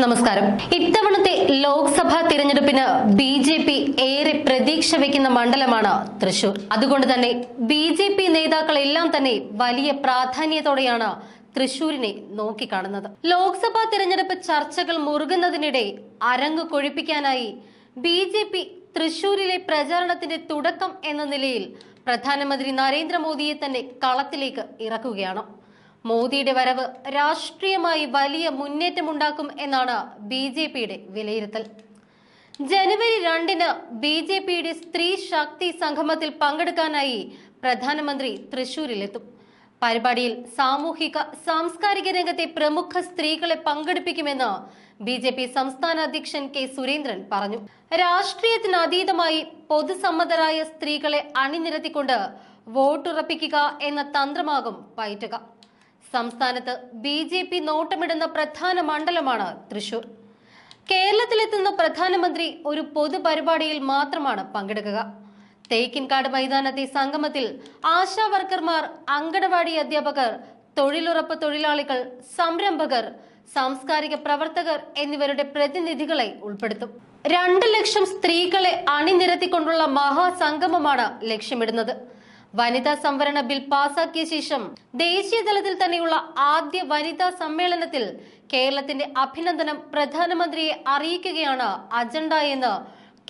നമസ്കാരം. ഇത്തവണത്തെ ലോക്സഭാ തിരഞ്ഞെടുപ്പിന് ബി ജെ പി ഏറെ പ്രതീക്ഷ വയ്ക്കുന്ന മണ്ഡലമാണ് തൃശൂർ. അതുകൊണ്ട് തന്നെ ബി ജെ പി നേതാക്കളെല്ലാം തന്നെ വലിയ പ്രാധാന്യത്തോടെയാണ് തൃശൂരിനെ നോക്കിക്കാണുന്നത്. ലോക്സഭാ തിരഞ്ഞെടുപ്പ് ചർച്ചകൾ മുറുകുന്നതിനിടെ അരങ്ങ് കൊഴിപ്പിക്കാനായി ബി ജെ പി തൃശൂരിലെ പ്രചാരണത്തിന്റെ തുടക്കം എന്ന നിലയിൽ പ്രധാനമന്ത്രി നരേന്ദ്രമോദിയെ തന്നെ കളത്തിലേക്ക് ഇറക്കുകയാണ്. മോദിയുടെ വരവ് രാഷ്ട്രീയമായി വലിയ മുന്നേറ്റമുണ്ടാക്കും എന്നാണ് ബി ജെ പിയുടെ വിലയിരുത്തൽ. ജനുവരി രണ്ടിന് ബി ജെ പിയുടെ സ്ത്രീ ശക്തി സംഗമത്തിൽ പങ്കെടുക്കാനായി പ്രധാനമന്ത്രി തൃശൂരിലെത്തും. പരിപാടിയിൽ സാമൂഹിക സാംസ്കാരിക രംഗത്തെ പ്രമുഖ സ്ത്രീകളെ പങ്കെടുപ്പിക്കുമെന്ന് ബി ജെ പി സംസ്ഥാന അധ്യക്ഷൻ കെ സുരേന്ദ്രൻ പറഞ്ഞു. രാഷ്ട്രീയത്തിന് അതീതമായി പൊതുസമ്മതരായ സ്ത്രീകളെ അണിനിരത്തിക്കൊണ്ട് വോട്ടുറപ്പിക്കുക എന്ന തന്ത്രമാകും പയറ്റുക. സംസ്ഥാനത്ത് ബി ജെ പി നോട്ടമിടുന്ന പ്രധാന മണ്ഡലമാണ് തൃശൂർ. കേരളത്തിലെത്തുന്ന പ്രധാനമന്ത്രി ഒരു പൊതുപരിപാടിയിൽ മാത്രമാണ് പങ്കെടുക്കുക. തേക്കിൻകാട് മൈതാനത്തെ സംഗമത്തിൽ ആശാ വർക്കർമാർ അങ്കണവാടി അധ്യാപകർ തൊഴിലുറപ്പ് തൊഴിലാളികൾ സംരംഭകർ സാംസ്കാരിക പ്രവർത്തകർ എന്നിവരുടെ പ്രതിനിധികളെ ഉൾപ്പെടുത്തും. രണ്ട് ലക്ഷം സ്ത്രീകളെ അണിനിരത്തിക്കൊണ്ടുള്ള മഹാസംഗമമാണ് ലക്ഷ്യമിടുന്നത്. വനിതാ സംവരണ ബിൽ പാസാക്കിയ ശേഷം ദേശീയ തലത്തിൽ തന്നെയുള്ള ആദ്യ വനിതാ സമ്മേളനത്തിൽ കേരളത്തിന്റെ അഭിനന്ദനം പ്രധാനമന്ത്രിയെ അറിയിക്കുകയാണ് അജണ്ട എന്ന്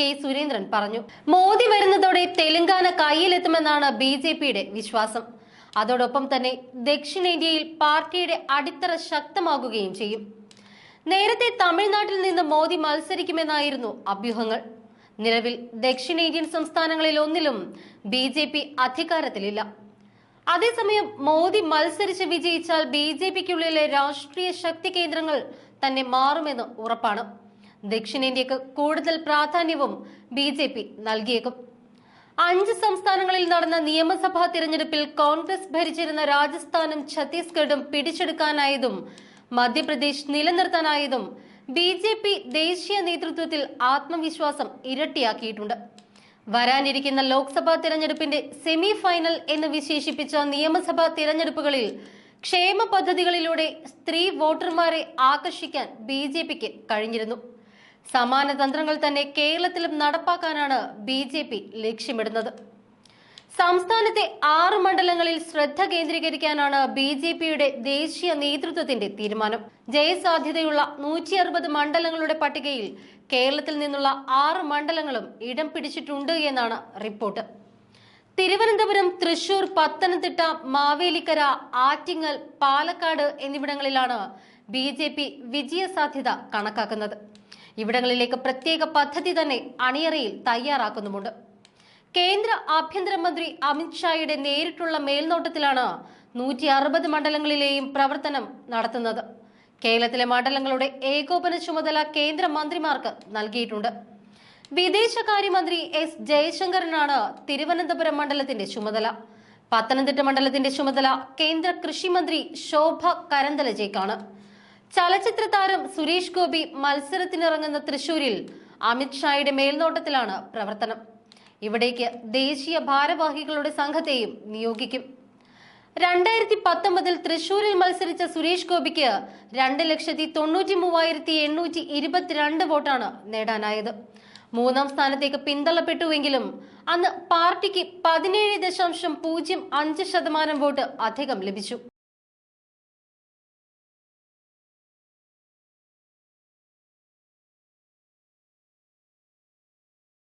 കെ സുരേന്ദ്രൻ പറഞ്ഞു. മോദി വരുന്നതോടെ തെലങ്കാന കയ്യിലെത്തുമെന്നാണ് ബി ജെ പിയുടെ വിശ്വാസം. അതോടൊപ്പം തന്നെ ദക്ഷിണേന്ത്യയിൽ പാർട്ടിയുടെ അടിത്തറ ശക്തമാകുകയും ചെയ്യും. നേരത്തെ തമിഴ്നാട്ടിൽ നിന്ന് മോദി മത്സരിക്കുമെന്നായിരുന്നു അഭ്യൂഹങ്ങൾ. നിലവിൽ ദക്ഷിണേന്ത്യൻ സംസ്ഥാനങ്ങളിൽ ഒന്നിലും ബി ജെ പി അധികാരത്തിലില്ല. അതേസമയം മോദി മത്സരിച്ച് വിജയിച്ചാൽ ബി ജെ പിക്കുള്ളിലെ രാഷ്ട്രീയ ശക്തി കേന്ദ്രങ്ങൾ തന്നെ മാറുമെന്ന് ഉറപ്പാണ്. ദക്ഷിണേന്ത്യക്ക് കൂടുതൽ പ്രാധാന്യവും ബി ജെ പി നൽകിയേക്കും. അഞ്ച് സംസ്ഥാനങ്ങളിൽ നടന്ന നിയമസഭാ തിരഞ്ഞെടുപ്പിൽ കോൺഗ്രസ് ഭരിച്ചിരുന്ന രാജസ്ഥാനും ഛത്തീസ്ഗഡും പിടിച്ചെടുക്കാനായതും മധ്യപ്രദേശ് നിലനിർത്താനായതും ബി ജെ പി ദേശീയ നേതൃത്വത്തിൽ ആത്മവിശ്വാസം ഇരട്ടിയാക്കിയിട്ടുണ്ട്. വരാനിരിക്കുന്ന ലോക്സഭാ തിരഞ്ഞെടുപ്പിന്റെ സെമി ഫൈനൽ എന്ന് വിശേഷിപ്പിച്ച നിയമസഭാ തിരഞ്ഞെടുപ്പുകളിൽ ക്ഷേമ പദ്ധതികളിലൂടെ സ്ത്രീ വോട്ടർമാരെ ആകർഷിക്കാൻ ബി ജെ പിക്ക് കഴിഞ്ഞിരുന്നു. സമാന തന്ത്രങ്ങൾ തന്നെ കേരളത്തിലും നടപ്പാക്കാനാണ് ബി ജെ പി ലക്ഷ്യമിടുന്നത്. സംസ്ഥാനത്തെ ആറ് മണ്ഡലങ്ങളിൽ ശ്രദ്ധ കേന്ദ്രീകരിക്കാനാണ് ബി ജെ പിയുടെ ദേശീയ നേതൃത്വത്തിന്റെ തീരുമാനം. ജയസാധ്യതയുള്ള നൂറ്റി അറുപത് മണ്ഡലങ്ങളുടെ പട്ടികയിൽ കേരളത്തിൽ നിന്നുള്ള ആറ് മണ്ഡലങ്ങളും ഇടം പിടിച്ചിട്ടുണ്ട് എന്നാണ് റിപ്പോർട്ട്. തിരുവനന്തപുരം തൃശൂർ പത്തനംതിട്ട മാവേലിക്കര ആറ്റിങ്ങൽ പാലക്കാട് എന്നിവിടങ്ങളിലാണ് ബി ജെ പി വിജയസാധ്യത കണക്കാക്കുന്നത്. ഇവിടങ്ങളിലേക്ക് പ്രത്യേക പദ്ധതി തന്നെ അണിയറയിൽ തയ്യാറാക്കുന്നുമുണ്ട്. കേന്ദ്ര ആഭ്യന്തരമന്ത്രി അമിത്ഷായുടെ നേരിട്ടുള്ള മേൽനോട്ടത്തിലാണ് നൂറ്റി അറുപത് മണ്ഡലങ്ങളിലെയും പ്രവർത്തനം നടത്തുന്നത്. കേരളത്തിലെ മണ്ഡലങ്ങളുടെ ഏകോപന ചുമതല കേന്ദ്ര മന്ത്രിമാർക്ക് നൽകിയിട്ടുണ്ട്. വിദേശകാര്യമന്ത്രി എസ് ജയശങ്കറിനാണ് തിരുവനന്തപുരം മണ്ഡലത്തിന്റെ ചുമതല. പത്തനംതിട്ട മണ്ഡലത്തിന്റെ ചുമതല കേന്ദ്ര കൃഷിമന്ത്രി ശോഭ കരന്തലജയ്ക്കാണ്. ചലച്ചിത്ര താരം സുരേഷ് ഗോപി മത്സരത്തിനിറങ്ങുന്ന തൃശൂരിൽ അമിത്ഷായുടെ മേൽനോട്ടത്തിലാണ് പ്രവർത്തനം. ഇവിടേക്ക് ദേശീയ ഭാരവാഹികളുടെ സംഘത്തെയും നിയോഗിക്കും. രണ്ടായിരത്തി പത്തൊമ്പതിൽ തൃശൂരിൽ മത്സരിച്ച സുരേഷ് ഗോപിക്ക് രണ്ട് ലക്ഷത്തി തൊണ്ണൂറ്റി മൂവായിരത്തി എണ്ണൂറ്റി ഇരുപത്തിരണ്ട് വോട്ടാണ് നേടാനായത്. മൂന്നാം സ്ഥാനത്തേക്ക് പിന്തള്ളപ്പെട്ടുവെങ്കിലും അന്ന് പാർട്ടിക്ക് പതിനേഴ് ദശാംശം പൂജ്യം അഞ്ച് ശതമാനം വോട്ട് അധികം ലഭിച്ചു.